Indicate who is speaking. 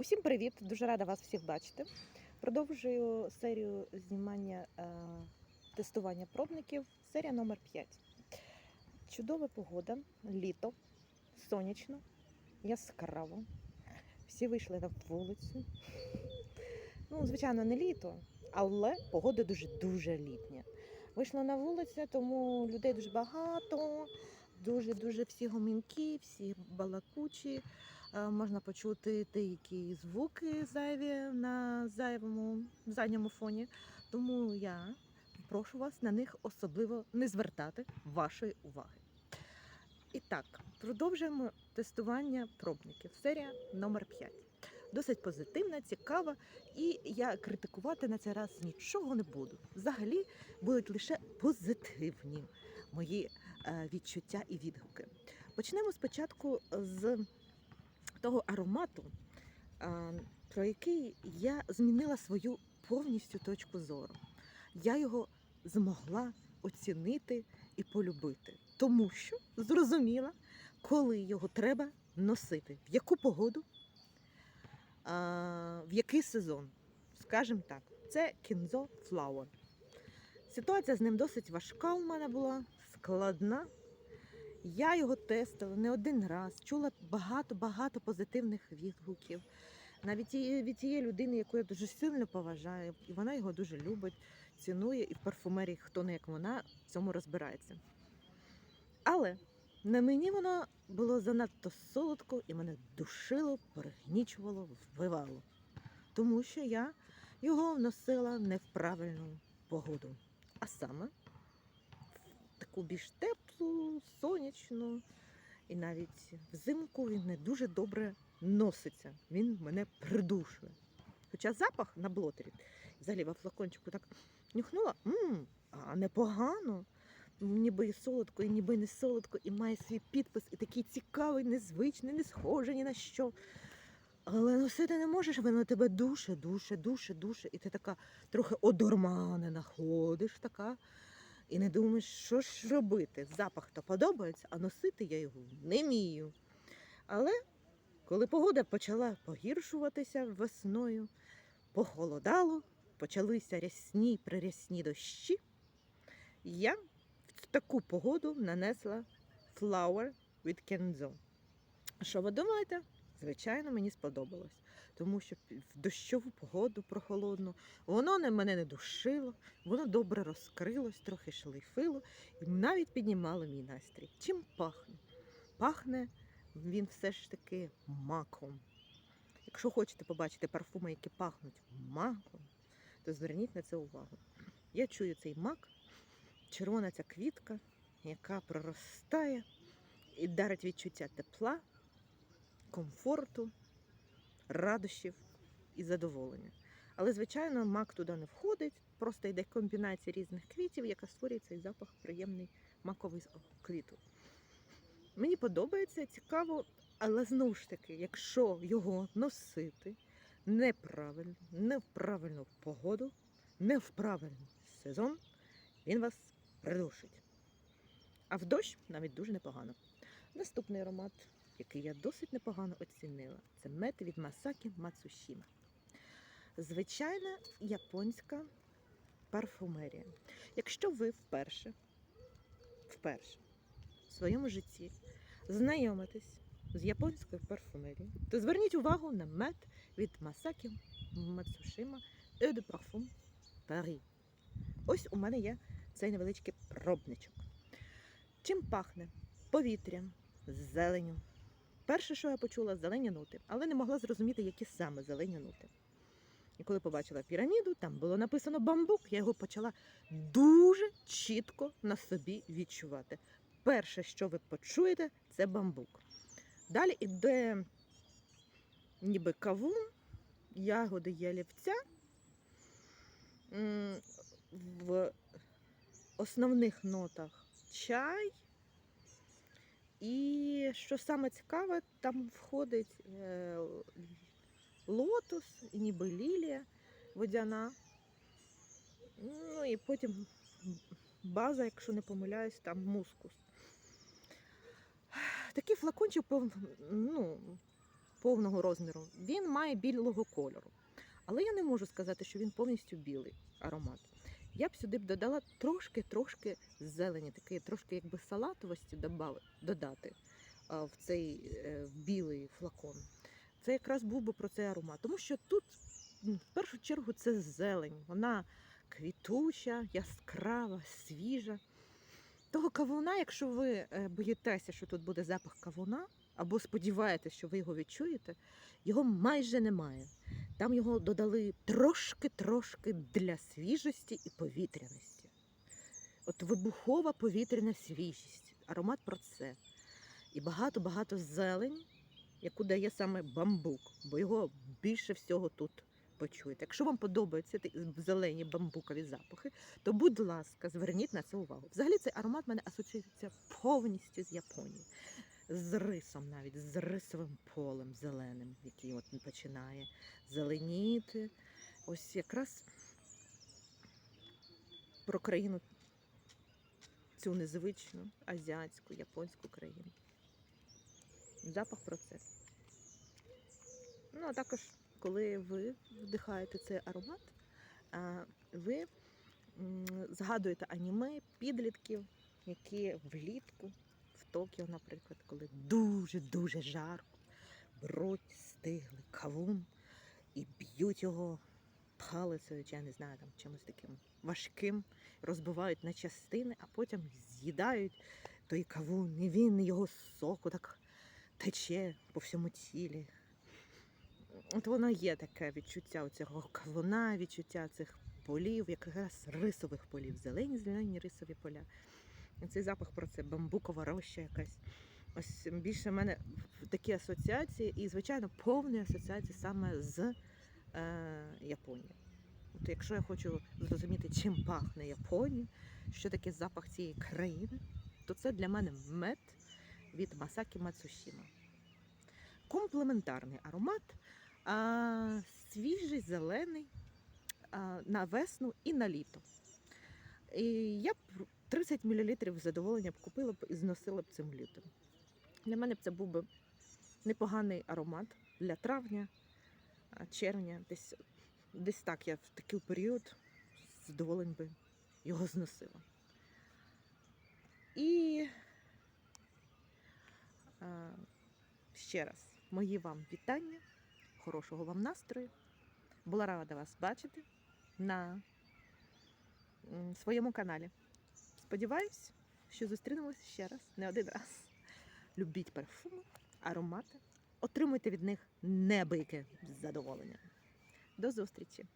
Speaker 1: Усім привіт! Дуже рада вас всіх бачити. Продовжую серію знімання е, тестування пробників. Серія номер 5. Чудова погода, літо, сонячно, яскраво. Всі вийшли на вулицю. Ну, звичайно, не літо, але погода дуже-дуже літня. Вийшла на вулицю, тому людей дуже багато, дуже-дуже всі гомінки, всі балакучі. Е, можна почути деякі звуки зайві на зайвому задньому фоні. Тому я прошу вас на них особливо не звертати вашої уваги. І так, продовжуємо тестування пробників. Серія номер 5. Досить позитивна, цікава, і я критикувати на цей раз нічого не буду. Взагалі будуть лише позитивні мої е, відчуття і відгуки. Почнемо спочатку з того аромату, про який я змінила свою повністю точку зору. Я його змогла оцінити і полюбити, тому що зрозуміла, коли його треба носити, в яку погоду, в який сезон. Скажімо так, це кінзо Flower. Ситуація з ним досить важка у мене була, складна. Я його тестила не один раз, чула багато-багато позитивних відгуків. Навіть від тієї людини, яку я дуже сильно поважаю, і вона його дуже любить, цінує, і в парфумерії, хто не як вона, в цьому розбирається. Але на мені воно було занадто солодко і мене душило, перегнічувало, вбивало. Тому що я його вносила не в правильну погоду. А саме таку більш теплу, сонячну. І навіть взимку він не дуже добре носиться. Він мене придушує. Хоча запах на блотері, взагалі во флакончику так нюхнула, м а непогано. Ніби і солодко, і ніби не солодко, і має свій підпис, і такий цікавий, незвичний, не схожий ні на що. Але носити не можеш, воно тебе душе, душе, душе, душе. І ти така трохи одурманена ходиш така. І не думаєш, що ж робити. Запах то подобається, а носити я його не вмію. Але коли погода почала погіршуватися весною, похолодало, почалися рясні прирясні дощі, я в таку погоду нанесла Flower від Kenzo. Що ви думаєте? Звичайно, мені сподобалось, тому що в дощову погоду прохолодну воно не мене не душило, воно добре розкрилось, трохи шлейфило і навіть піднімало мій настрій. Чим пахне? Пахне він все ж таки маком. Якщо хочете побачити парфуми, які пахнуть маком, то зверніть на це увагу. Я чую цей мак, червона ця квітка, яка проростає і дарить відчуття тепла комфорту, радощів і задоволення. Але, звичайно, мак туди не входить, просто йде комбінація різних квітів, яка створює цей запах приємний маковий квіту. Мені подобається, цікаво, але знову ж таки, якщо його носити неправильно, не в правильну погоду, не в правильний сезон, він вас придушить. А в дощ навіть дуже непогано. Наступний аромат який я досить непогано оцінила. Це мед від Масакі Мацушіма. Звичайна японська парфумерія. Якщо ви вперше, вперше в своєму житті знайомитесь з японською парфумерією, то зверніть увагу на мед від Масакі Мацушима Eau de Parfum Paris. Ось у мене є цей невеличкий пробничок. Чим пахне? Повітрям, зеленю, Перше, що я почула, зелені ноти, але не могла зрозуміти, які саме зелені ноти. І коли побачила піраміду, там було написано бамбук, я його почала дуже чітко на собі відчувати. Перше, що ви почуєте, це бамбук. Далі йде ніби кавун, ягоди ялівця. В основних нотах чай. І що саме цікаве, там входить е, лотос, ніби лілія водяна. Ну і потім база, якщо не помиляюсь, там мускус. Такий флакончик ну, повного розміру, він має білого кольору. Але я не можу сказати, що він повністю білий аромат. Я б сюди б додала трошки-трошки зелені, такої трошки якби салатовості додати в цей е, в білий флакон. Це якраз був би про цей аромат. Тому що тут в першу чергу це зелень. Вона квітуча, яскрава, свіжа. Того кавуна, якщо ви е, боїтеся, що тут буде запах кавуна, або сподіваєтесь, що ви його відчуєте, його майже немає. Там його додали трошки-трошки для свіжості і повітряності. От вибухова повітряна свіжість, аромат про це. І багато-багато зелень, яку дає саме бамбук, бо його більше всього тут почуєте. Якщо вам подобаються зелені бамбукові запахи, то будь ласка, зверніть на це увагу. Взагалі цей аромат мене асоціюється повністю з Японією. З рисом навіть, з рисовим полем зеленим, який от починає зеленіти. Ось якраз про країну цю незвичну азіатську, японську країну. Запах про це. Ну, а також, коли ви вдихаєте цей аромат, ви згадуєте аніме підлітків, які влітку Токіо, наприклад, коли дуже-дуже жарко, беруть стиглий кавун і б'ють його палицею, чи я не знаю, там чимось таким важким, розбивають на частини, а потім з'їдають той кавун, і він його соку так тече по всьому тілі. От воно є таке відчуття цього кавуна, відчуття цих полів, якраз рисових полів, зелені, зелені рисові поля. Цей запах про це бамбукова роща якась. Ось більше в мене такі асоціації, і, звичайно, повні асоціації саме з е, Японією. От якщо я хочу зрозуміти, чим пахне Японія, що таке запах цієї країни, то це для мене мед від Масакі Мацушіма. Комплементарний аромат, а, свіжий, зелений а, на весну і на літо. І я 30 мл задоволення б купила б і зносила б цим літом. Для мене б це був би непоганий аромат для травня, червня, десь, десь так я в такий період з задоволенням би його зносила. І ще раз мої вам вітання, хорошого вам настрою. Була рада вас бачити на своєму каналі. Сподіваюсь, що зустрінемося ще раз, не один раз. Любіть парфуми, аромати, отримуйте від них небийке задоволення. До зустрічі!